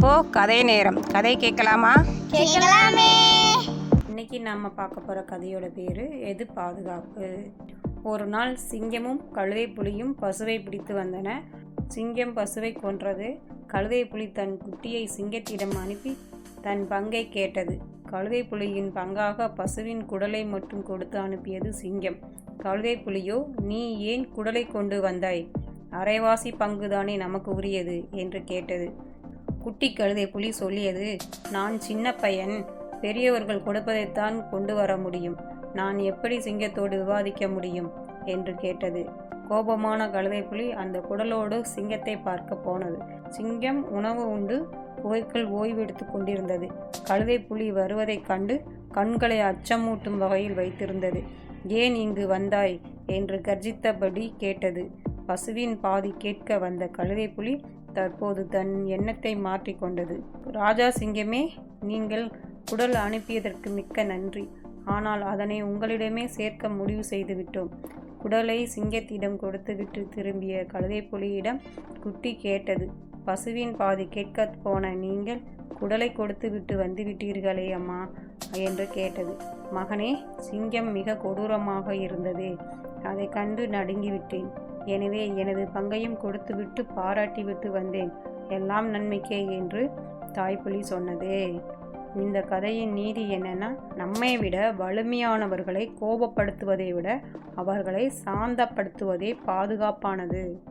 இப்போ கதை நேரம். கதை கேட்கலாமா? கேட்கலாமே. இன்னைக்கு நாம் பார்க்க போகிற கதையோட பேர் எது பாதுகாப்பு? ஒரு நாள் சிங்கமும் கழுதை புலியும் பசுவை பிடித்து வந்தன. சிங்கம் பசுவை கொன்றது. கழுதை புலி தன் குட்டியை சிங்கத்திடம் அனுப்பி தன் பங்கை கேட்டது. கழுதை புலியின் பங்காக பசுவின் குடலை மட்டும் கொடுத்து அனுப்பியது சிங்கம். கழுதை புலியோ நீ ஏன் குடலை கொண்டு வந்தாய்? அரைவாசி பங்குதானே நமக்கு உரியது? என்று கேட்டது. குட்டி கழுதை புலி சொல்லியது நான் சின்ன பையன் பெரியவர்கள் கொடுப்பதைத்தான் கொண்டு வர முடியும். நான் எப்படி சிங்கத்தோடு விவாதிக்க முடியும்? என்று கேட்டது. கோபமான கழுதை புலி அந்த குடலோடு சிங்கத்தை பார்க்க போனது. சிங்கம் உணவு உண்டு குகைக்குள் ஓய்வெடுத்து கொண்டிருந்தது. கழுதை புலி வருவதைக் கண்டு கண்களை அச்சமூட்டும் வகையில் வைத்திருந்தது. ஏன் இங்கு வந்தாய்? என்று கர்ஜித்தபடி கேட்டது. பசுவின் பாதி கேட்க வந்த கழுதை புலி தற்போது தன் எண்ணத்தை மாற்றிக்கொண்டது. ராஜா சிங்கமே நீங்கள் குடல் அனுப்பியதற்கு மிக்க நன்றி. ஆனால் அதனை உங்களிடமே சேர்க்க முடிவு செய்துவிட்டோம். குடலை சிங்கத்திடம் கொடுத்துவிட்டு திரும்பிய கழுதை புலியிடம் குட்டி கேட்டது. பசுவின் பாதி கேட்க போன நீங்கள் குடலை கொடுத்து விட்டு வந்து விட்டீர்களே அம்மா என்று கேட்டது. மகனே சிங்கம் மிக கொடூரமாக இருந்தது. அதை கண்டு நடுங்கிவிட்டேன். எனவே எனது பங்கையும் கொடுத்துவிட்டு பாராட்டிவிட்டு வந்தேன். எல்லாம் நன்மைக்கே என்று தாய்ப்புலி சொன்னது. இந்த கதையின் நீதி என்னன்னா நம்மை விட வலிமையானவர்களை கோபப்படுத்துவதை விட அவர்களை சாந்தப்படுத்துவதே பாதுகாப்பானது.